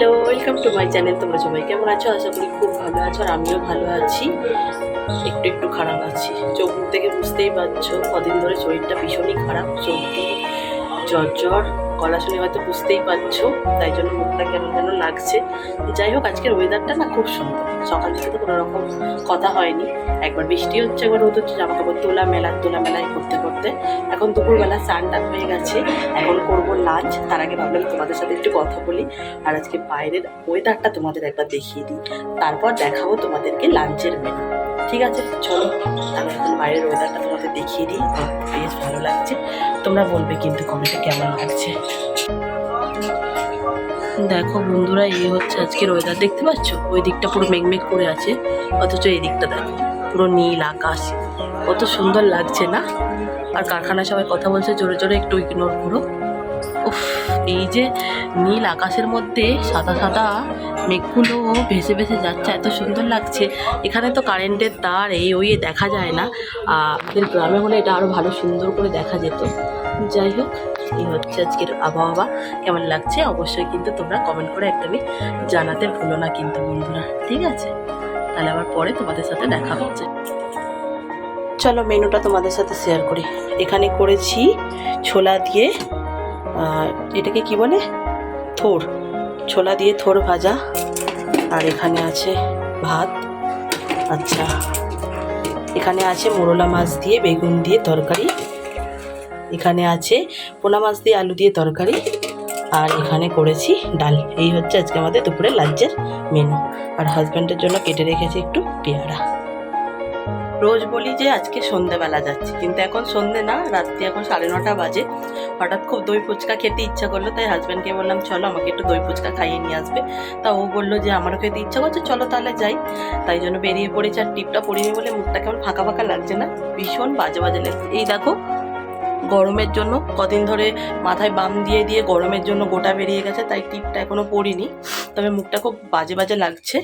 Hello welcome to my channel তোমরা সবাই কেমন আছো? আশা করি খুব ভালো আছো আর আমিও ভালো আছি। একটু একটু খারাপ আছি। চোখ থেকে বুঝতেই পারছ, কদিন ধরে শরীরটা ভীষণই খারাপ সর্দি জ্বর গলা শুনে হয়তো বুঝতেই পারছ, তাই জন্য মুখটা কেমন যেন লাগছে। যাই হোক, আজকের ওয়েদারটা না খুব সুন্দর। সকাল থেকে তো কোনো রকম কথা হয়নি। একবার বৃষ্টি হচ্ছে, একবার রোদ হচ্ছে জামা কাপড় তোলা মেলা, তোলা মেলায় করতে করতে এখন দুপুরবেলা স্নান টান হয়ে গেছে। এখন করব লাঞ্চ তার আগে ভাবলাম তোমাদের সাথে একটু কথা বলি। আর আজকে বাইরের ওয়েদারটা তোমাদের একবার দেখিয়ে দিই। তারপর দেখাবো তোমাদেরকে লাঞ্চের মেনু ঠিক আছে? চলো, আমি এখন বাইরের ওয়েদারটা তোমাদের দেখিয়ে দিই। বেশ ভালো লাগছে। তোমরা বলবে কিন্তু কমেন্টে কেমন লাগছে। দেখো বন্ধুরা এই হচ্ছে আজকের ওয়েদার দেখতে পাচ্ছ? ওই দিকটা পুরো মেঘমেঘ করে আছে। অথচ এই দিকটা দেখো, পুরো নীল আকাশ। কত সুন্দর লাগছে না? আর কারখানায় সবাই কথা বলছে, জোরে জোরে একটু ইগনোর করো। উফ, এই যে নীল আকাশের মধ্যে সাদা সাদা মেঘগুলো ভেসে ভেসে যাচ্ছে, এত সুন্দর লাগছে। এখানে তো কারেন্টের তার, এই ওই দেখা যায় না। আমাদের গ্রামে হলে এটা আরও ভালো সুন্দর করে দেখা যেত। যাই হোক, এই হচ্ছে আজকের আবহাওয়া। কেমন লাগছে? অবশ্যই কিন্তু তোমরা কমেন্ট করে একদমই জানাতে ভুলো না কিন্তু বন্ধুরা, ঠিক আছে? তাহলে আবার পরে তোমাদের সাথে দেখা হচ্ছে। চলো মেনুটা তোমাদের সাথে শেয়ার করি। এখানে করেছি ছোলা দিয়ে এটাকে কি বলে? থোর। ছোলা দিয়ে থোর ভাজা। আর এখানে আছে ভাত। আচ্ছা। এখানে আছে মোরলা মাছ দিয়ে বেগুন দিয়ে তরকারি। এখানে আছে পোনা মাছ দিয়ে আলু দিয়ে তরকারি। আর এখানে করেছি ডাল। এই হচ্ছে আজকে আমাদের দুপুরে লাঞ্চের মেনু আর হাজব্যান্ডের জন্য কেটে রেখেছি একটু পেয়ারা। রোজ বলি যে আজকে সন্ধেবেলা যাচ্ছি, কিন্তু এখন সন্ধে না, রাত্রি এখন সাড়ে নটা বাজে। হঠাৎ খুব দই ফুচকা খেতে ইচ্ছা করল, তাই হাজব্যান্ডকে বললাম, চলো আমাকে একটু দই ফুচকা খাইয়ে নিয়ে আসবে। তা ও বলল যে, আমারও খেতে ইচ্ছা করছে, চলো তাহলে যাই। তাই জন্য বেরিয়ে পড়েছি, আর টিপটা পরিনি বলে মুখটা কেমন ফাঁকা ফাঁকা লাগছে না, ভীষণ বাজে বাজে লাগছে। এই দেখো, গরমের জন্য কদিন ধরে মাথায় বাম দিয়ে দিয়ে গরমের জন্য গোটা বেরিয়ে গেছে, তাই টিপটা এখনও পরিনি তবে মুখটা খুব বাজে বাজে লাগছে,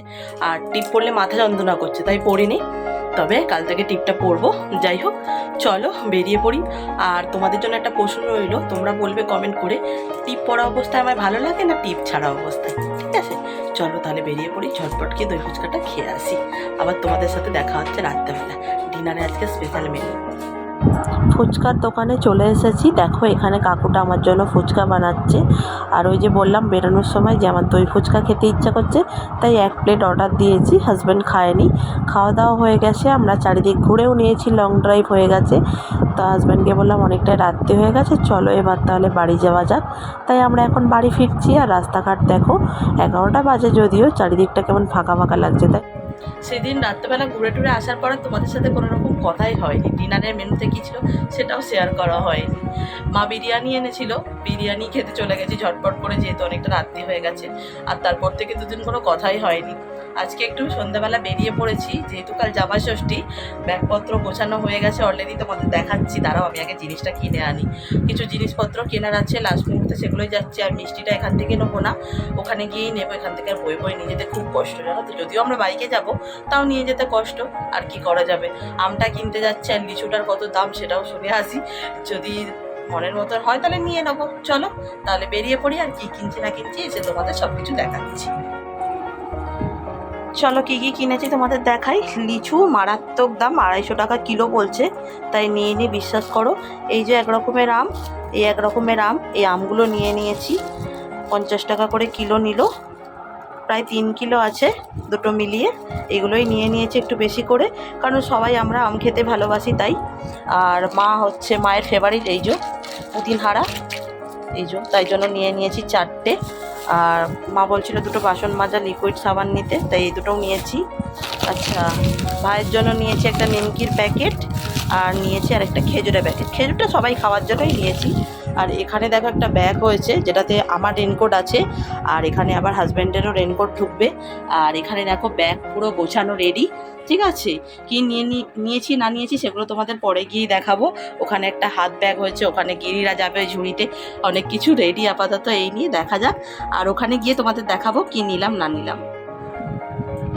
আর টিপ পরলে মাথা যন্ত্রণা করছে, তাই পরিনি তবে কাল থেকে টিপটা পরবো। যাই হোক, চলো বেরিয়ে পড়ি। আর তোমাদের জন্য একটা প্রশ্ন রইল, তোমরা বলবে কমেন্ট করে টিপ পরা অবস্থায় আমার ভালো লাগে না টিপ ছাড়া অবস্থায়? ঠিক আছে? চলো তাহলে বেরিয়ে পড়ি, ঝটপট দই ফুচকাটা খেয়ে আসি। আবার তোমাদের সাথে দেখা হচ্ছে রাত্রেবেলা। ডিনারে আজকে স্পেশাল মেনু ফুচকার দোকানে চলে এসেছি। দেখো, এখানে কাকুটা আমার জন্য ফুচকা বানাচ্ছে। আর ওই যে বললাম, বেরোনোর সময় যে আমার দই ফুচকা খেতে ইচ্ছা করছে, তাই এক প্লেট অর্ডার দিয়েছি হাজব্যান্ড খায়নি। খাওয়া দাওয়া হয়ে গেছে, আমরা চারিদিক ঘুরেও নিয়েছি লং ড্রাইভ হয়ে গেছে। তো হাজব্যান্ডকে বললাম অনেকটাই রাত্রি হয়ে গেছে, চলো এবার তাহলে বাড়ি যাওয়া যাক। তাই আমরা এখন বাড়ি ফিরছি, আর রাস্তাঘাট দেখো, এগারোটা বাজে যদিও, চারিদিকটা কেমন ফাঁকা ফাঁকা লাগছে, তাই। সেদিন রাত্রেবেলা ঘুরে টুরে আসার পরে তোমাদের সাথে কোনো রকম কথাই হয়নি। ডিনারের মেনুতে কী ছিল সেটাও শেয়ার করা হয়নি। মা বিরিয়ানি এনেছিল। বিরিয়ানি খেতে চলে গেছি, ঝটপট করে যেহেতু অনেকটা রাত্রি হয়ে গেছে, আর তারপর থেকে দুদিন কোনো কথাই হয়নি। আজকে একটু সন্ধ্যাবেলা বেরিয়ে পড়েছি, যেহেতু কাল জামা ষষ্ঠী, ব্যাগপত্র গোছানো হয়ে গেছে অলরেডি তোমাদের দেখাচ্ছি, দাঁড়াও আমি আগে জিনিসটা কিনে আনি। কিছু জিনিসপত্র কেনার আছে লাস্ট মুহূর্তে সেগুলোই যাচ্ছে, আর মিষ্টিটা এখান থেকে নেব না, ওখানে গিয়েই নেব, এখান থেকে আর বই বই নিয়ে যেতে খুব কষ্ট, জানো তো? যদিও আমরা বাইকে যাব, তাও নিয়ে যেতে কষ্ট, আর কি করা যাবে? আমটা কিনতে যাচ্ছে আর লিচুটার কত দাম সেটাও শুনে আসি, যদি মনের মতন হয়, তাহলে নিয়ে নেব। চলো, তাহলে বেরিয়ে পড়ি আর কি কিনছি না কিনছি এসে তোমাদের সব কিছু দেখাচ্ছি চলো, কী কী কিনেছি তোমাদের দেখাই। লিচু মারাত্মক দাম, আড়াইশো টাকা কিলো বলছে। তাই নিয়ে নিয়ে বিশ্বাস করো। এই যে এক রকমের আম, এই এক রকমের আম, এই আমগুলো নিয়ে নিয়েছি। পঞ্চাশ টাকা করে কিলো নিল। প্রায় তিন কিলো আছে দুটো মিলিয়ে। এগুলোই নিয়ে নিয়েছি একটু বেশি করে, কারণ সবাই আমরা আম খেতে ভালোবাসি তাই। আর মা হচ্ছে মায়ের ফেভারিট এই যে পুদিন হারা এই যে তাই জন্য নিয়ে নিয়েছি চারটে। আর মা বলছিল দুটো বাসন মাজা লিকুইড সাবান নিতে, তাই এই দুটোও নিয়েছি। আচ্ছা ভাইয়ের জন্য নিয়েছি একটা নিমকির প্যাকেট আর নিয়েছি আর একটা খেজুরের প্যাকেট খেজুরটা সবাই খাওয়ার জন্যই নিয়েছি। আর এখানে দেখো একটা ব্যাগ হয়েছে, যেটাতে আমার রেনকোট আছে, আর এখানে আবার হাজব্যান্ডেরও রেনকোট ঢুকবে। আর এখানে দেখো ব্যাগ পুরো গোছানো রেডি ঠিক আছে? কি নিয়ে নিয়েছি না নিয়েছি সেগুলো তোমাদের পরে গিয়ে দেখাবো। ওখানে একটা হাত ব্যাগ হয়েছে, ওখানে গিরিরা যাবে ঝুড়িতে। অনেক কিছু রেডি আপাতত এই নিয়ে দেখা যাক। আর ওখানে গিয়ে তোমাদের দেখাবো কি নিলাম না নিলাম।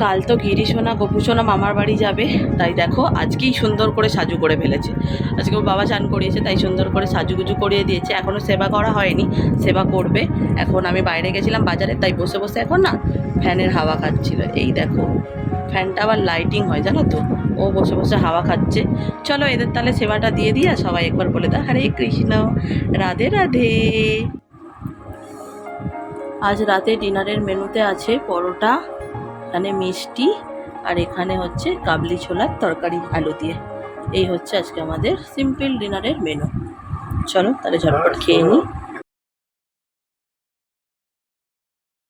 কাল তো গিরিশোনা, গোপুসোনা মামার বাড়ি যাবে। তাই দেখো, আজকেই সুন্দর করে সাজু করে ফেলেছে। আজকে ওর বাবা চান করিয়েছে, তাই সুন্দর করে সাজুগুজু করিয়ে দিয়েছে। এখনও সেবা করা হয়নি, সেবা করবে। এখন আমি বাইরে গেছিলাম বাজারে, তাই বসে বসে এখন না ফ্যানের হাওয়া খাচ্ছিল। এই দেখো, ফ্যানটা আবার লাইটিং হয়, জানো তো? ও বসে বসে হাওয়া খাচ্ছে। চলো এদের তাহলে সেবাটা দিয়ে দিই, আর সবাই একবার বলে দাও, হরে কৃষ্ণ, রাধে রাধে। আজ রাতে ডিনারের মেনুতে আছে পরোটা এখানে মিষ্টি আর এখানে হচ্ছে কাবলি ছোলার তরকারি আলু দিয়ে। এই হচ্ছে আজকে আমাদের সিম্পল ডিনারের মেনু চলো তাহলে ঝটপট খেয়ে নিই।